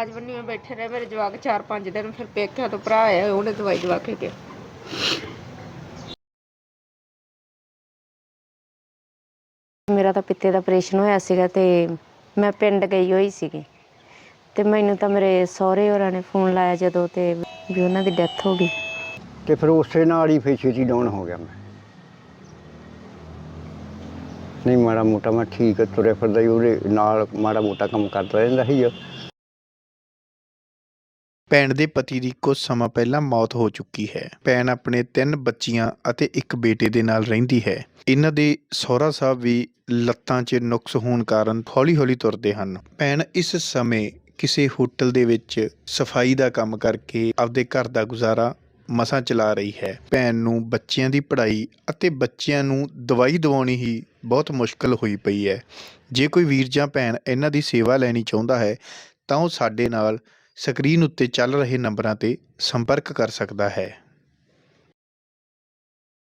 ਇਲਾਜ ਬੰਨੀ ਮੈਂ ਬੈਠੇ ਰਹੇ ਮੇਰੇ ਜਵਾਕ 4-5 ਦਿਨ ਫਿਰ ਪੇਕਿਆਂ ਤੋਂ ਭਰਾ ਆਇਆ ਉਹਨੇ ਦਵਾਈ ਦਵਾ ਕੇ ਗਿਆ ਮੇਰਾ ਤਾਂ ਪਿੱਤੇ ਦਾ ਆਪਰੇਸ਼ਨ ਹੋਇਆ ਸੀਗਾ ਤੇ ਮੈਂ ਪਿੰਡ ਗਈ ਹੋਈ ਸੀਗੀ। ਤੇ ਮੈਨੂੰ ਤਾਂ ਮੇਰੇ ਸਹੁਰੇ ਹੋਰਾਂ ਨੇ ਫੋਨ ਲਾਇਆ ਜਦੋਂ ਤੇ ਵੀ ਉਹਨਾਂ ਦੀ ਡੈਥ ਹੋ ਗਈ। ਤੇ ਫਿਰ ਉਸੇ ਨਾਲ ਹੀ ਫਿਰ ਛੇਤੀ ਡਾਊਨ ਹੋ ਗਿਆ ਮੈਂ। ਨਹੀਂ ਮਾੜਾ ਮੋਟਾ ਮੈਂ ਠੀਕ ਤੁਰੇ ਫਿਰਦਾ ਹੀ ਉਹਦੇ ਨਾਲ ਮਾੜਾ ਮੋਟਾ ਕੰਮ ਕਰਦਾ ਰਹਿੰਦਾ ਸੀ ਭੈਣ ਦੇ ਪਤੀ ਦੀ ਕੁਝ ਸਮਾਂ ਪਹਿਲਾਂ ਮੌਤ ਹੋ ਚੁੱਕੀ ਹੈ। ਭੈਣ ਆਪਣੇ ਤਿੰਨ ਬੱਚੀਆਂ ਅਤੇ ਇੱਕ ਬੇਟੇ ਦੇ ਨਾਲ ਰਹਿੰਦੀ ਹੈ। ਇਹਨਾਂ ਦੇ ਸਹੁਰਾ ਸਾਹਿਬ ਵੀ ਲੱਤਾਂ 'ਚ ਨੁਕਸ ਹੋਣ ਕਾਰਨ ਹੌਲੀ-ਹੌਲੀ ਤੁਰਦੇ ਹਨ। ਭੈਣ ਇਸ ਸਮੇਂ ਕਿਸੇ ਹੋਟਲ ਦੇ ਵਿੱਚ ਸਫ਼ਾਈ ਦਾ ਕੰਮ ਕਰਕੇ ਆਪਦੇ ਘਰ ਦਾ ਗੁਜ਼ਾਰਾ ਮਸਾਂ ਚਲਾ ਰਹੀ ਹੈ। ਭੈਣ ਨੂੰ ਬੱਚਿਆਂ ਦੀ ਪੜ੍ਹਾਈ ਅਤੇ ਬੱਚਿਆਂ ਨੂੰ ਦਵਾਈ ਦਿਵਾਉਣੀ ਹੀ ਬਹੁਤ ਮੁਸ਼ਕਲ ਹੋਈ ਪਈ ਹੈ। ਜੇ ਕੋਈ ਵੀਰ ਜਾਂ ਭੈਣ ਇਹਨਾਂ ਦੀ ਸੇਵਾ ਲੈਣੀ ਚਾਹੁੰਦਾ ਹੈ, ਤਾਂ ਉਹ ਸਾਡੇ ਨਾਲ ਸਕਰੀਨ ਉੱਤੇ ਚੱਲ ਰਹੇ ਨੰਬਰਾਂ ਤੇ ਸੰਪਰਕ ਕਰ ਸਕਦਾ ਹੈ।